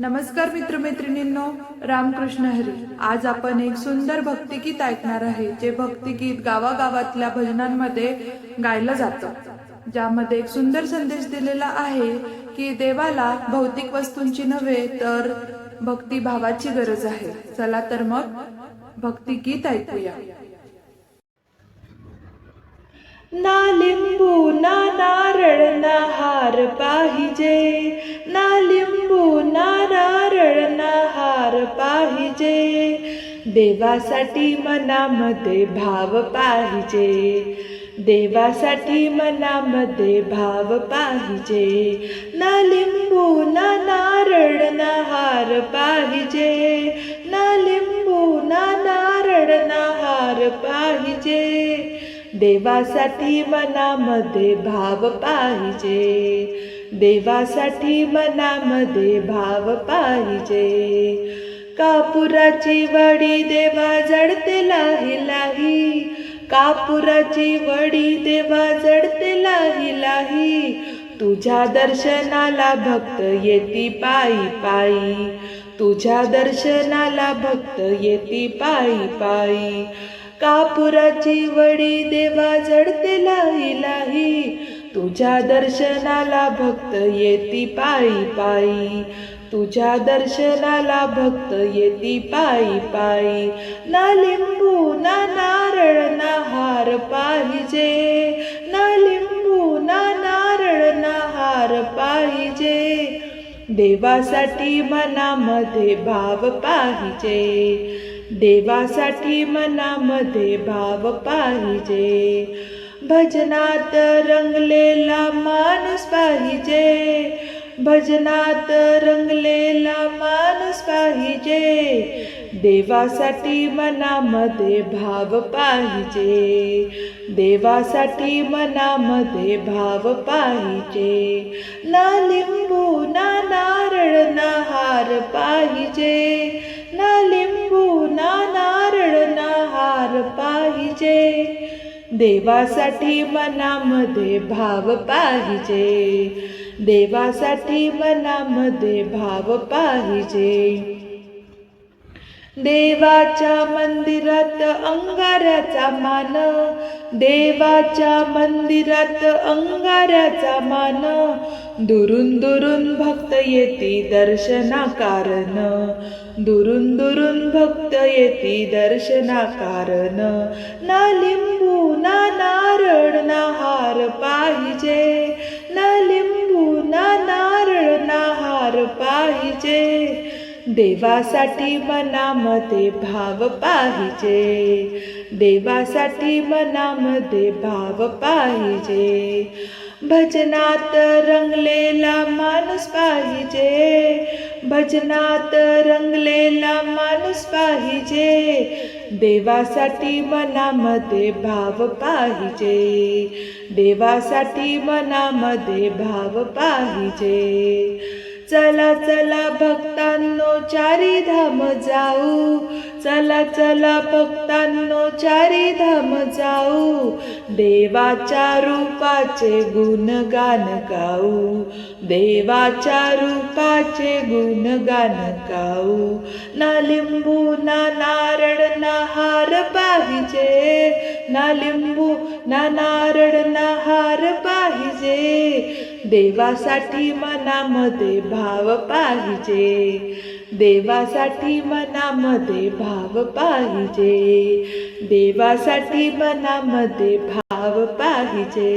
नमस्कार मित्रमैत्रिणींनो रामकृष्ण हरी. आज आपण एक सुंदर भक्तिगीत ऐकणार आहे जे भक्तिगीत गावागावातल्या भजनांमध्ये गायलं जातं. ज्यामध्ये एक सुंदर संदेश दिलेला आहे की देवाला भौतिक वस्तूंची नव्हे तर भक्तिभावाची गरज आहे. चला तर मग भक्तिगीत ऐकूया. ना लिंबू ना नारळ ना हार पाहिजे. देवासाठी मनामध्ये भाव पाहिजे. देवासाठी मनामध्ये भाव पाहिजे. ना लिंबू ना नारळ ना हार पाहिजे. ना लिंबू ना नारळ ना हार पाहिजे. देवासाठी मनामध्ये भाव पाहिजे. देवासाठी मनामध्ये भाव पाहिजे. कापुराची वडी देवा जडते लाही लाही. कापुराची वडी देवा जडते लाही लाही. तुझ्या दर्शनाला भक्त येती पायी पायी. तुझ्या दर्शनाला भक्त येती पायी पायी. कापुराची वडी देवा जडते लाही लाही. तुझ्या दर्शनाला भक्त येती पायी पायी. तुझ्या दर्शनाला भक्त येती पायी पायी. ना लिंबू ना नारळ ना हार पाहिजे. ना लिंबू ना नारळ ना हार पाहिजे. देवासाठी मनामध्ये भाव पाहिजे. देवासाठी मनामध्ये भाव पाहिजे. भजनात रंगलेला माणूस पाहिजे. भजनात रंगलेला माणूस पाहिजे. देवासाठी मनामध्ये भाव पाहिजे. देवासाठी मनामध्ये भाव पाहिजे. ना लिंबू ना नारळ ना हार पाहिजे. ना लिंबू ना नारळ ना हार पाहिजे. देवासाठी मनामध्ये भाव पाहिजे. देवासाठी मनामध्ये भाव पाहिजे. देवाच्या मंदिरात अंगाऱ्याचा मान. देवाच्या मंदिरात अंगाऱ्याचा मान. दुरून दुरून भक्त येती दर्शना कारण दुरून दुरून भक्त येती दर्शना कारण ना पाहिजे. देवासाठी मनामध्ये भाव पाहिजे. देवासाठी मनामध्ये भाव पाहिजे. भजनात रंगलेला माणूस पाहिजे. भजनात रंगलेला माणूस पाहिजे. देवासाठी मनामध्ये भाव पाहिजे. देवासाठी मनामध्ये भाव पाहिजे. चला चला भक्तांनो चारी धाम जाऊ. चला चला भक्तांनो चारी धाम जाऊ. देवाच्या रूपाचे गुणगान गाऊ. देवाच्या रूपाचे गुणगान गाऊ. ना लिंबू ना नारळ ना हार पाहिजे. ना लिंबू ना नारळ ना हार पाहिजे. देवासाठी मनामध्ये भाव पाहिजे. देवासाठी मनामध्ये भाव पाहिजे. देवासाठी मनामध्ये भाव पाहिजे.